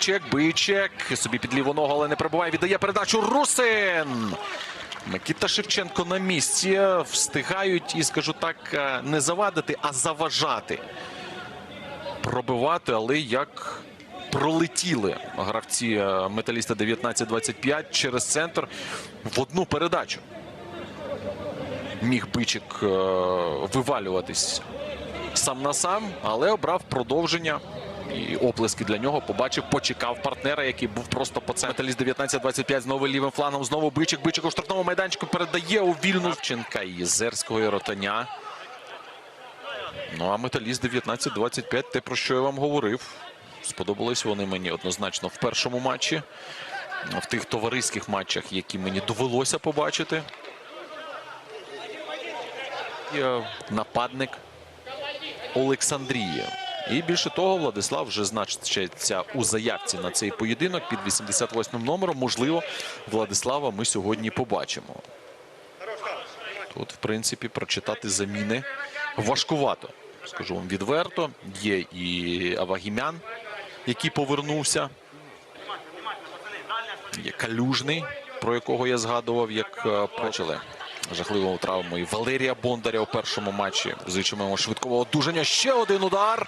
Бичек, Бичек. Собі під ліву ногу, але не прибуває. Віддає передачу Русин. Микита Шевченко на місці. Встигають і, скажу так, е, не завадити, а заважати. Пробивати, але як пролетіли гравці е, металіста 19-25 через центр в одну передачу. Міг Бичик е, вивалюватись сам на сам, але обрав продовження. І оплески для нього побачив, почекав партнера, який був просто по центру. Металіст 19-25 знову лівим флангом. Знову Бичик. Бичик у штрафному майданчику передає у вільну вчинка Єзерського і Ротаня. Ну а металіст 19-25, те про що я вам говорив. Сподобались вони мені однозначно в першому матчі, в тих товариських матчах, які мені довелося побачити. Нападник Олександрії. І більше того, Владислав вже значиться у заявці на цей поєдинок під 88 номером. Можливо, Владислава ми сьогодні побачимо. Тут, в принципі, прочитати заміни важкувато. Скажу вам відверто. Є і Авагімян, який повернувся. Є Калюжний, про якого я згадував, як е, бачили. Жахливою травмою Валерія Бондаря у першому матчі. Йому швидкого одужання. Ще один удар.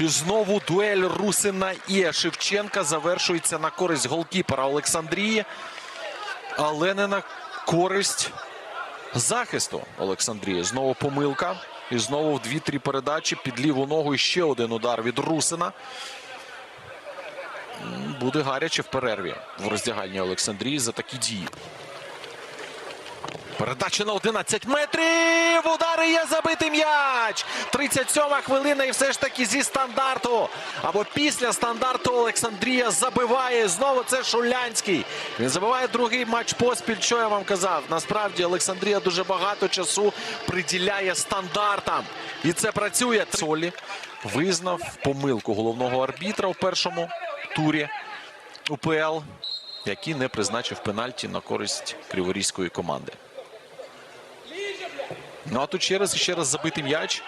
І знову дуель Русина і Шевченка завершується на користь голкіпера Олександрії, але не на користь захисту Олександрії. Знову помилка. І знову в дві-три передачі під ліву ногу і ще один удар від Русина. Буде гаряче в перерві в роздягальні Олександрії за такі дії. Передача на 11 метрів. Удари є забитий м'яч. 37 хвилина і все ж таки зі стандарту. Або після стандарту Олександрія забиває. Знову це Шулянський. Він забиває другий матч поспіль. Що я вам казав? Насправді Олександрія дуже багато часу приділяє стандартам. І це працює. Солі визнав помилку головного арбітра у першому турі УПЛ, який не призначив пенальті на користь криворізької команди. Ну а тут ще раз і ще раз забитий м'яч.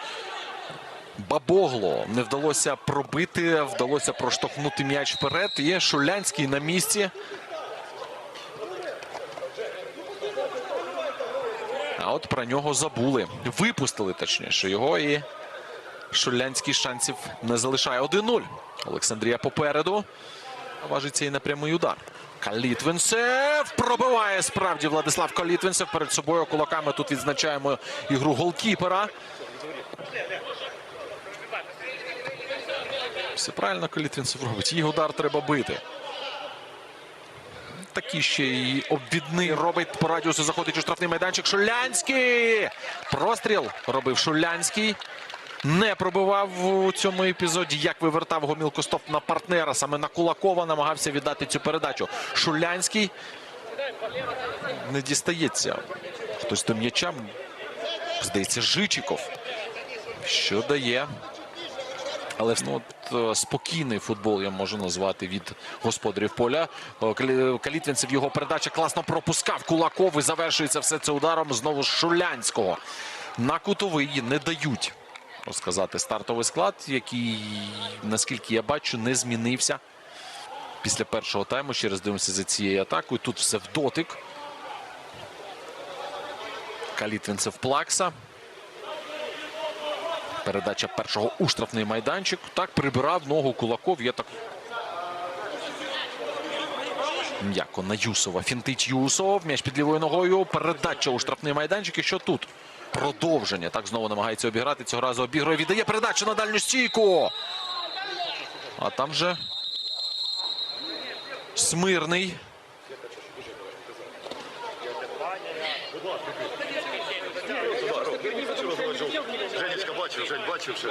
Бабогло не вдалося пробити, вдалося проштовхнути м'яч вперед. Є Шулянський на місці. А от про нього забули. Випустили точніше його і Шулянський шансів не залишає. 1-0. Олександрія попереду. Важиться і на прямий удар. Калітвинцев пробиває справді Владислав Калітвинцев перед собою кулаками. Тут відзначаємо ігру голкіпера. Все правильно Калітвинцев робить. Їх удар треба бити. Такий ще й обвідний робить по радіусу. Заходить у штрафний майданчик. Шулянський. Простріл робив Шулянський. Не пробивав у цьому епізоді. Як вивертав Гоміл Костов на партнера. Саме на Кулакова намагався віддати цю передачу. Шулянський не дістається. Хтось до м'яча. Здається, Жичиков. Що дає. Але ну, от, е, спокійний футбол я можу назвати від господарів поля. Е, Калітвінцев його передача класно пропускав. Кулаков і завершується все це ударом знову з Шулянського. На кутовий не дають розказати стартовий склад, який, наскільки я бачу, не змінився після першого тайму. Ще раз дивимося за цією атакою. Тут все в дотик. Калітвінцев Плакса. Передача першого у штрафний майданчик. Так прибирав ногу Кулаков. Я так м'яко на Юсова. Фінтить Юсов. М'яч під лівою ногою. Передача у штрафний майданчик. І що тут? Продовження. Так знову намагається обіграти. Цього разу обігрує. Віддає передачу на дальню стійку. А там же Смирний. Женечка бачив, Жень бачив, що.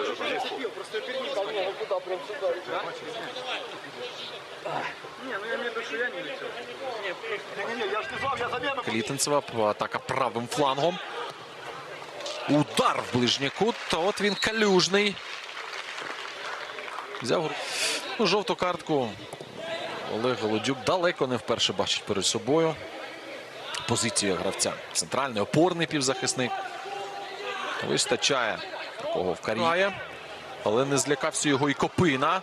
Клітенцева атака правим флангом. Удар в ближній кут. Та от він калюжний. Взяв ну, жовту картку. Олег Голодюк далеко не вперше бачить перед собою. Позицію гравця. Центральний опорний півзахисник. Вистачає такого в кар'єрі. Але не злякався його і Копина.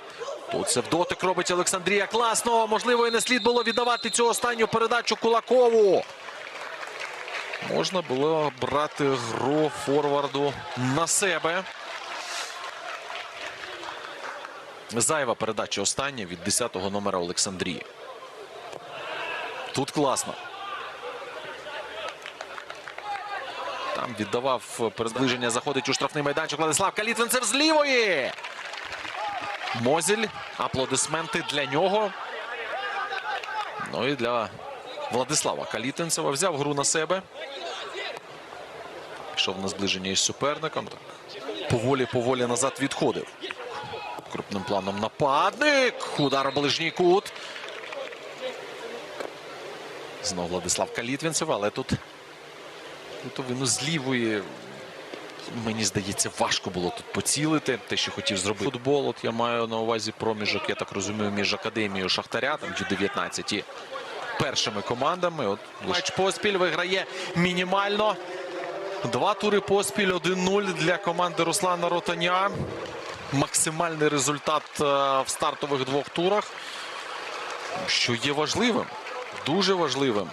Тут це в дотик робить Олександрія. Класно. Можливо, і не слід було віддавати цю останню передачу Кулакову. Можна було брати гру форварду на себе. Зайва передача остання від 10-го номера Олександрії. Тут класно. Там віддавав переближення, заходить у штрафний майданчик Владислав Калітвинцев з лівої. Мозіль. Аплодисменти для нього. Ну і для Владислава Калітинцева. Взяв гру на себе. Пішов на зближення із суперником. Поволі-поволі назад відходив. Крупним планом нападник. Удар у ближній кут. Знову Владислав Калітвінцев, але тут Литовину з лівої. Мені здається, важко було тут поцілити. Те, що хотів зробити футбол. От я маю на увазі проміжок, я так розумію, між академією Шахтаря, там Ю-19 і першими командами. От матч поспіль виграє мінімально. Два тури поспіль 1-0 для команди Руслана Ротаня. Максимальний результат е, в стартових двох турах, що є важливим, дуже важливим.